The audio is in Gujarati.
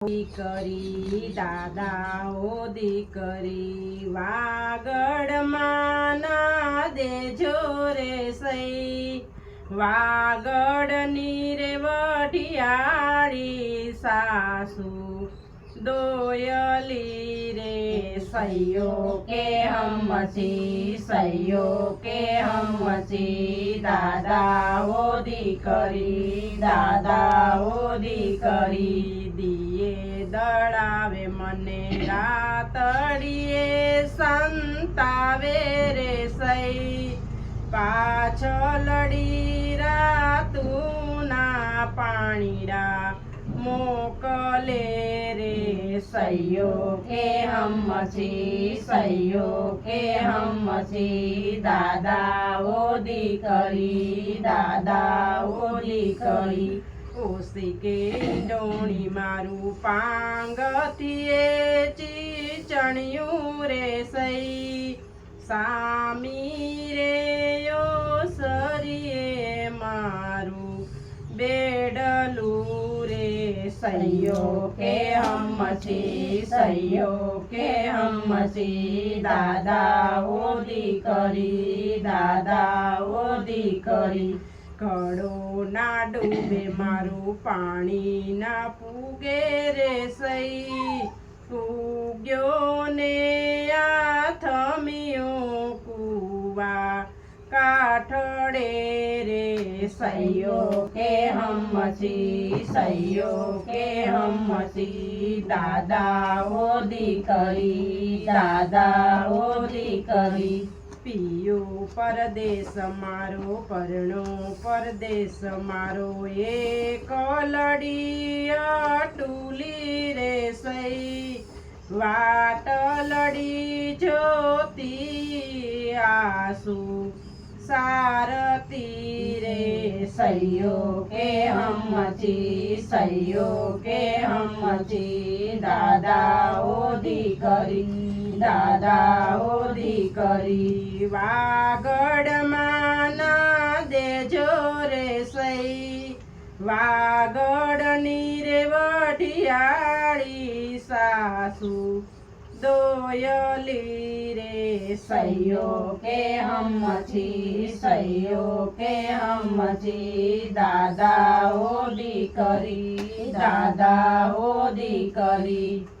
દીકરી દાદાઓ દીકરી વાગડમાં ના દેજો રે સઈ. વાગડની રે વઢિયાળી સાસુ દોયલી રે સૈયો કે હમસી સૈયો કે હમસી, દાદાઓ દીકરી દાદાઓ દીકરી, દીએ દળાવે મને રાતડીએ, સંતાવે રે સઈ. પાછળડી રાતુના પાણીડા મોકલે રે સૈયો કે હમસી સૈયો કે હમસી દાદાઓ, દીકરી દાદાઓ, દીકરી. ઓસી કે ડોણી મારું પાંગતીએ ચીચણિયું રે સઈ. સામી રે સરીએ સૈયો કે હમસી સૈયો કે હમસી, દાદાઓ દીકરી દાદાઓ દીકરી. કડો ના ડૂબે, મારું પાણી ના પૂગે રે સઈ. સૈયો કે હમસી સૈયો કે હમસી દાદાઓ દીકરી દાદાઓ દીકરી પિયો પરદેશ મારો પરણો પરદેશ મારો એક લડી અટુલી રે સઈ વાટલડી જોતી આસુ સારતી રે સૈયો કે હમચી, સૈયો કે હમચી, દાદાઓ દીકરી દાદાઓ દીકરી વાગડમાં દેજો રે સૈ વાગડની રે વઢિયાળી સાસુ દોયલી રે સૈયો કે હમછી સૈયો કે હમ દાદા ઓ દીકરી દાદાઓ દીકરી.